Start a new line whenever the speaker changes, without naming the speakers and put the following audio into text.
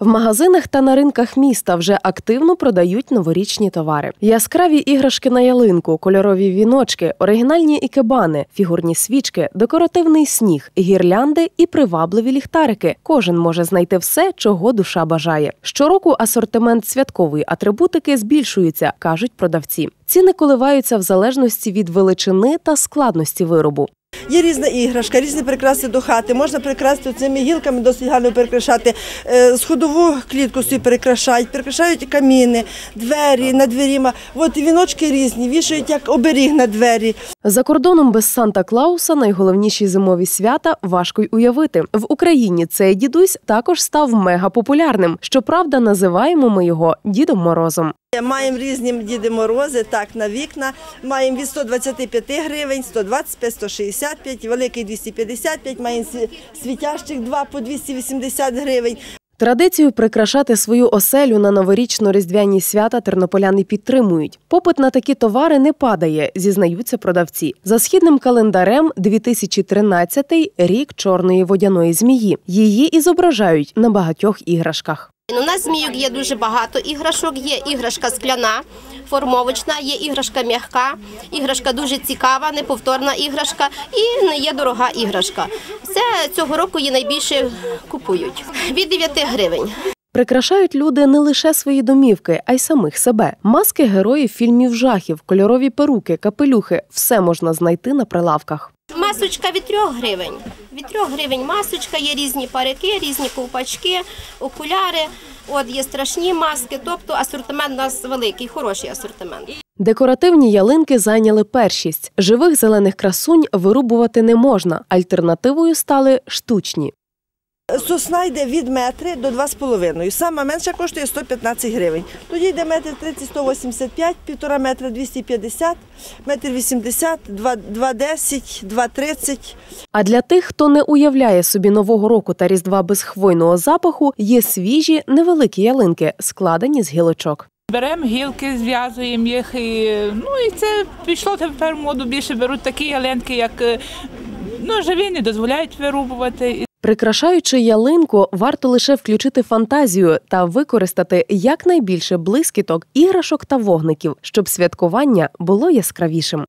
В магазинах та на ринках міста вже активно продають новорічні товари. Яскраві іграшки на ялинку, кольорові віночки, оригінальні ікебани, фігурні свічки, декоративний сніг, гірлянди і привабливі ліхтарики. Кожен може знайти все, чого душа бажає. Щороку асортимент святкової атрибутики збільшується, кажуть продавці. Ціни коливаються в залежності від величини та складності виробу.
Є різна іграшка, різні прикраси до хати. Можна прикрасити цими гілками, досить гарно прикрашати. Е, Сходову клітку собі прикрашають, прикрашають каміни, двері над дверима. От віночки різні, вішають як оберіг на двері.
За кордоном без Санта Клауса найголовніші зимові свята важко й уявити. В Україні цей дідусь також став мегапопулярним. Щоправда, називаємо ми його Дідом Морозом.
Маємо різні Діди Морози, так, на вікна. Маємо від 125 гривень, 125, 165, великий 255, маємо світящих два по 280 гривень.
Традицію прикрашати свою оселю на новорічно-різдвяні свята тернополяни підтримують. Попит на такі товари не падає, зізнаються продавці. За східним календарем 2013 – рік чорної водяної змії. Її і зображають на багатьох іграшках.
У нас змійок є дуже багато іграшок. Є іграшка скляна, формовочна, є іграшка м'яка, іграшка дуже цікава, неповторна іграшка і не є дорога іграшка. Це цього року її найбільше купують від 9 гривень.
Прикрашають люди не лише свої домівки, а й самих себе. Маски героїв фільмів жахів, кольорові перуки, капелюхи все можна знайти на прилавках.
Масочка від 3 гривень. Від 3 гривень масочка, є різні парики, різні ковпачки, окуляри. От є страшні маски, тобто асортимент у нас великий, хороший асортимент.
Декоративні ялинки зайняли першість. Живих зелених красунь вирубувати не можна. Альтернативою стали штучні.
Сосна йде від метри до 2,5. Сама менша коштує 115 гривень. Тоді йде метр 30, 185, півтора метра 250, метр 80, 2, 2,10, 2,30.
А для тих, хто не уявляє собі нового року та різдва без хвойного запаху, є свіжі невеликі ялинки, складені з гілочок.
Беремо гілки, зв'язуємо їх, і, ну і це пішло тепер моду. Більше беруть такі ялинки, як е, ну, живі не дозволяють вирубувати.
Прикрашаючи ялинку, варто лише включити фантазію та використати якнайбільше блискіток, іграшок та вогників, щоб святкування було яскравішим.